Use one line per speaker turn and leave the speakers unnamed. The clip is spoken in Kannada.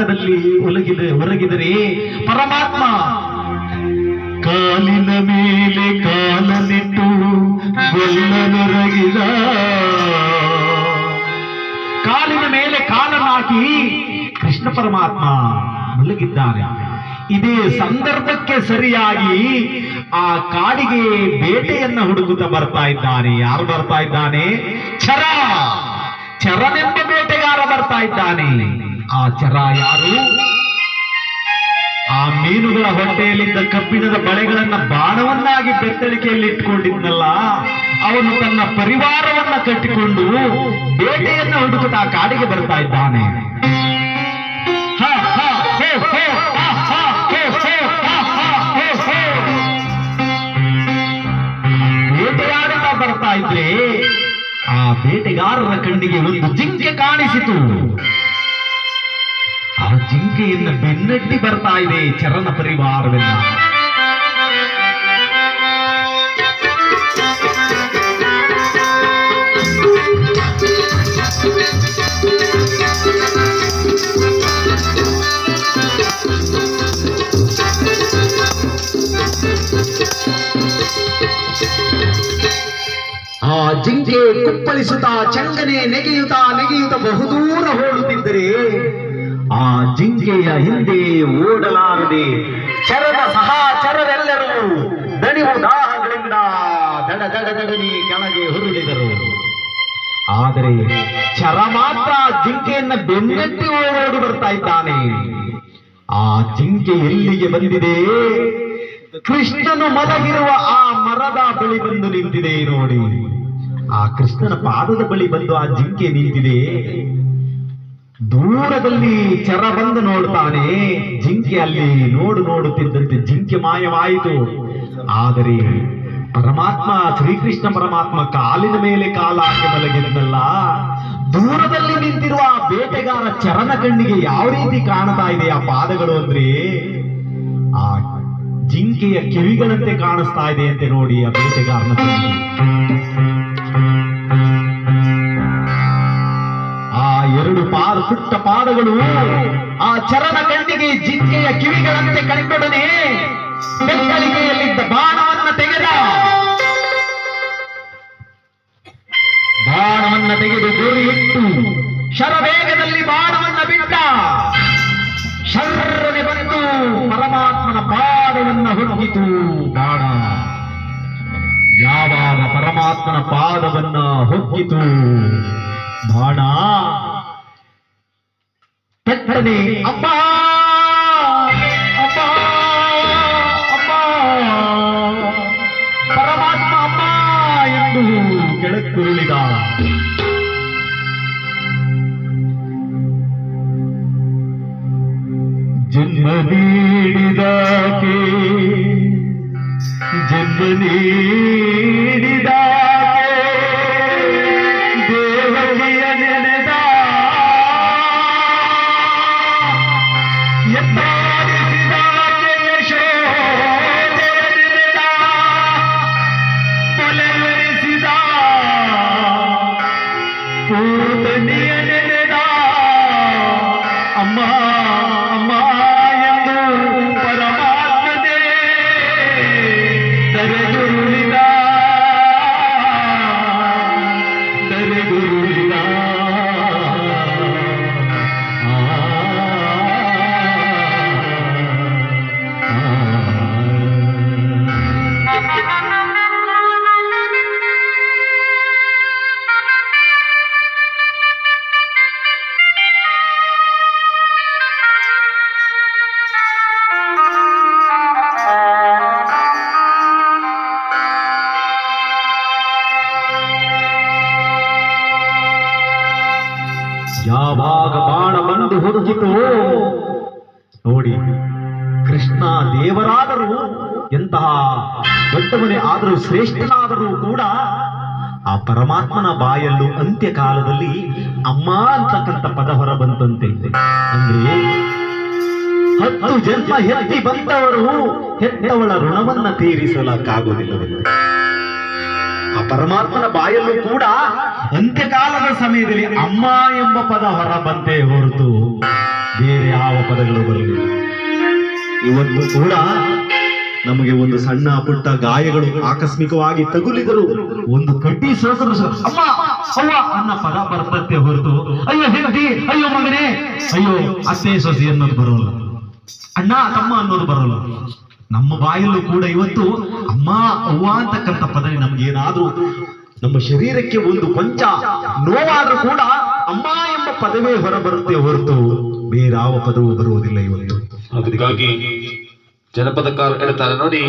ಪಕ್ಕದಲ್ಲಿ ಒಲಗಿದೆ ಹೊರಗಿದರೆ ಪರಮಾತ್ಮ ಕಾಲಿನ ಮೇಲೆ ಕಾಲನಿಟ್ಟು ಗೊಲ್ಲನೊರಗಿದ. ಕಾಲಿನ ಮೇಲೆ ಕಾಲನಾಕಿ ಕೃಷ್ಣ ಪರಮಾತ್ಮ ಮಲಗಿದ್ದಾನೆ ಇದೇ ಸಂದರ್ಭಕ್ಕೆ ಸರಿಯಾಗಿ ಆ ಕಾಡಿಗೆ ಬೇಟೆಯನ್ನ ಹುಡುಕುತ್ತಾ ಬರ್ತಾ ಇದ್ದಾನೆ. ಯಾರು ಬರ್ತಾ ಇದ್ದಾನೆ? ಚರ ಚರನೆಂಬ ಬೇಟೆಗಾರ ಬರ್ತಾ ಇದ್ದಾನೆ. ಆ ಚರ ಯಾರು? ಆ ಮೀನುಗಳ ಹೊಟ್ಟೆಯಲ್ಲಿದ್ದ ಕಬ್ಬಿಣದ ಬಳೆಗಳನ್ನ ಬಾಣವನ್ನಾಗಿ ಬೆತ್ತಳಿಕೆಯಲ್ಲಿ ಇಟ್ಕೊಂಡಿದ್ನಲ್ಲ, ಅವನು ತನ್ನ ಪರಿವಾರವನ್ನ ಕಟ್ಟಿಕೊಂಡು ಬೇಟೆಯನ್ನ ಹುಡುಕುತ್ತಾ ಕಾಡಿಗೆ ಬರ್ತಾ ಇದ್ದಾನೆ. ಬೇಟೆಯಾಡುತ್ತಾ ಬರ್ತಾ ಇದ್ರೆ ಆ ಬೇಟೆಗಾರರ ಕಣ್ಣಿಗೆ ಒಂದು ಜಿಂಕೆ ಕಾಣಿಸಿತು. ಆ ಜಿಂಕೆಯನ್ನ ಬೆನ್ನಟ್ಟಿ ಬರ್ತಾ ಇದೆ ಚರಣ ಪರಿವಾರವೆಲ್ಲ. ಆ ಜಿಂಕೆ ಕುಪ್ಪಳಿಸುತ್ತಾ ಚಂಗನೆ ನೆಗೆಯುತ್ತಾ ನೆಗೆಯುತ್ತಾ ಬಹುದೂರ ಓಡುತ್ತಿದ್ದರೆ ಆ ಜಿಂಕೆಯ ಹಿಂದೆ ಓಡಲಾರದೆ ಚರದ ಸಹ ದಣಿವು ದಾಹಗಳಿಂದ ದಡ ದಡ ದಡನಿ ಕೆಳಗೆ ಹುರುಳಿದರು. ಆದರೆ ಚರ ಮಾತ್ರ ಜಿಂಕೆಯನ್ನ ಬೆನ್ನಟ್ಟಿ ಓಡೋಡಿ ಬರ್ತಾ ಇದ್ದಾನೆ. ಆ ಜಿಂಕೆ ಎಲ್ಲಿಗೆ ಬಂದಿದೆ? ಕೃಷ್ಣನು ಮಲಗಿರುವ ಆ ಮರದ ಬಳಿ ಬಂದು ನಿಂತಿದೆ ನೋಡಿ. ಆ ಕೃಷ್ಣನ ಪಾದದ ಬಳಿ ಬಂದು ಆ ಜಿಂಕೆ ನಿಂತಿದೆ. ದೂರದಲ್ಲಿ ಚರ ಬಂದು ನೋಡ್ತಾನೆ. ಜಿಂಕೆ ಅಲ್ಲಿ ನೋಡು ನೋಡುತ್ತಿದ್ದಂತೆ ಜಿಂಕೆ ಮಾಯವಾಯಿತು. ಆದರೆ ಪರಮಾತ್ಮ, ಶ್ರೀಕೃಷ್ಣ ಪರಮಾತ್ಮ ಕಾಲಿನ ಮೇಲೆ ಕಾಲ ಹಾಕಿ ಮಲಗಿದ್ನಲ್ಲ. ದೂರದಲ್ಲಿ ನಿಂತಿರುವ ಆ ಬೇಟೆಗಾರ ಚರಣ ಕಣ್ಣಿಗೆ ಯಾವ ರೀತಿ ಕಾಣ್ತಾ ಇದೆ ಆ ಪಾದಗಳು ಅಂದ್ರೆ? ಆ ಜಿಂಕೆಯ ಕಿವಿಗಳಂತೆ ಕಾಣಿಸ್ತಾ ಇದೆ ಅಂತೆ ನೋಡಿ ಆ ಬೇಟೆಗಾರನ ಎರಡು ಪಾದ ಪುಟ್ಟ ಪಾದಗಳು. ಆ ಚರಣ ಕಣ್ಣಿಗೆ ಜಿಂಕೆಯ ಕಿವಿಗಳಂತೆ ಕಂಡೊಡನೆ ಬೆತ್ತಳಿಕೆಯಲ್ಲಿದ್ದ ಬಾಣವನ್ನ ತೆಗೆದ. ಬಾಣವನ್ನ ತೆಗೆದು ಗುರಿ ಇಟ್ಟು ಶರವೇಗದಲ್ಲಿ ಬಾಣವನ್ನ ಬಿಟ್ಟ. ಶರ್ರನೆ ಬಂದು ಪರಮಾತ್ಮನ ಪಾದವನ್ನ ಹೊರಗಿತು ಬಾಣ. ಯಾವಾಗ ಪರಮಾತ್ಮನ ಪಾದವನ್ನ ಹೊಕ್ಕಿತು ಬಾಣ. ತಟ್ಟನೆ ಅಮ್ಮ ಅಮ್ಮ ಅಮ್ಮ ಪರಮಾತ್ಮ ಅಮ್ಮ ಎಂದು ಕೆಳಕ್ಕುರುಳಿದ ಜನ್ಮ ನೀಡಿದಾಕೆ ಜನ್ಮ ನೀಡಿದಾಕೆ பூ தண்ணிய அம்மா. ಯಾವಾಗ ಬಾಣ ಬಂದು ಹುಡುಕಿತು ನೋಡಿ, ಕೃಷ್ಣ ದೇವರಾದರೂ, ಎಂತಹ ದೊಡ್ಡವನೇ ಆದರೂ, ಶ್ರೇಷ್ಠನಾದರೂ ಕೂಡ ಆ ಪರಮಾತ್ಮನ ಬಾಯಲ್ಲೂ ಅಂತ್ಯಕಾಲದಲ್ಲಿ ಅಮ್ಮ ಅಂತಕ್ಕಂಥ ಪದ ಹೊರ ಬಂತಂತೆ ಅಂದ್ರೆ, ಹತ್ತು ಜನ್ಮ ಹೆತ್ತಿ ಬಂದವರು, ಹೆತ್ತವಳ ಋಣವನ್ನ ತೀರಿಸಲಕ್ಕಾಗುವುದಿಲ್ಲ ಪರಮಾತ್ಮನ ಬಾಯಲ್ಲೂ ಕೂಡ ಅಂತ್ಯಕಾಲದ ಸಮಯದಲ್ಲಿ ಅಮ್ಮ ಎಂಬ ಪದ ಹೊರ ಬಂತೆ ಹೊರತು ಬೇರೆ ಯಾವ ಪದಗಳು ಬರಲಿಲ್ಲ. ಇವತ್ತು ಕೂಡ ನಮಗೆ ಒಂದು ಸಣ್ಣ ಪುಟ್ಟ ಗಾಯಗಳು ಆಕಸ್ಮಿಕವಾಗಿ ತಗುಲಿದರು ಒಂದು ಕಟ್ಟಿ ಸಹ, ಅಮ್ಮ ಅನ್ನ ಪದ ಬರ್ತತ್ತೆ ಹೊರತು ಅಯ್ಯೋ ಹೆಂಡತಿ ಅಯ್ಯೋ ಮಗನೇ ಅಯ್ಯೋ ಅತ್ತೆ ಸೊಸೆ ಅನ್ನೋದು ಬರೋಲ್ಲ ಅಣ್ಣ ತಮ್ಮ ಅನ್ನೋದು ಬರೋಲ್ಲ. ನಮ್ಮ ಬಾಯಲ್ಲೂ ಕೂಡ ಇವತ್ತು ಅಮ್ಮ, ಅವ್ವ ಅಂತಕ್ಕಂಥ ಪದವಿ ನಮ್ಗೆ ಏನಾದ್ರೂ ನಮ್ಮ ಶರೀರಕ್ಕೆ ಒಂದು ಕೊಂಚ ನೋವಾದ್ರೂ ಕೂಡ ಅಮ್ಮ ಎಂಬ ಪದವೇ ಹೊರಬರುತ್ತೆ ಹೊರತು ಬೇರಾವ ಪದವೂ ಬರುವುದಿಲ್ಲ ಇವತ್ತು.
ಅದಕ್ಕಾಗಿ ಜನಪದಕಾರ ಹೇಳ್ತಾರೆ ನೋಡಿ.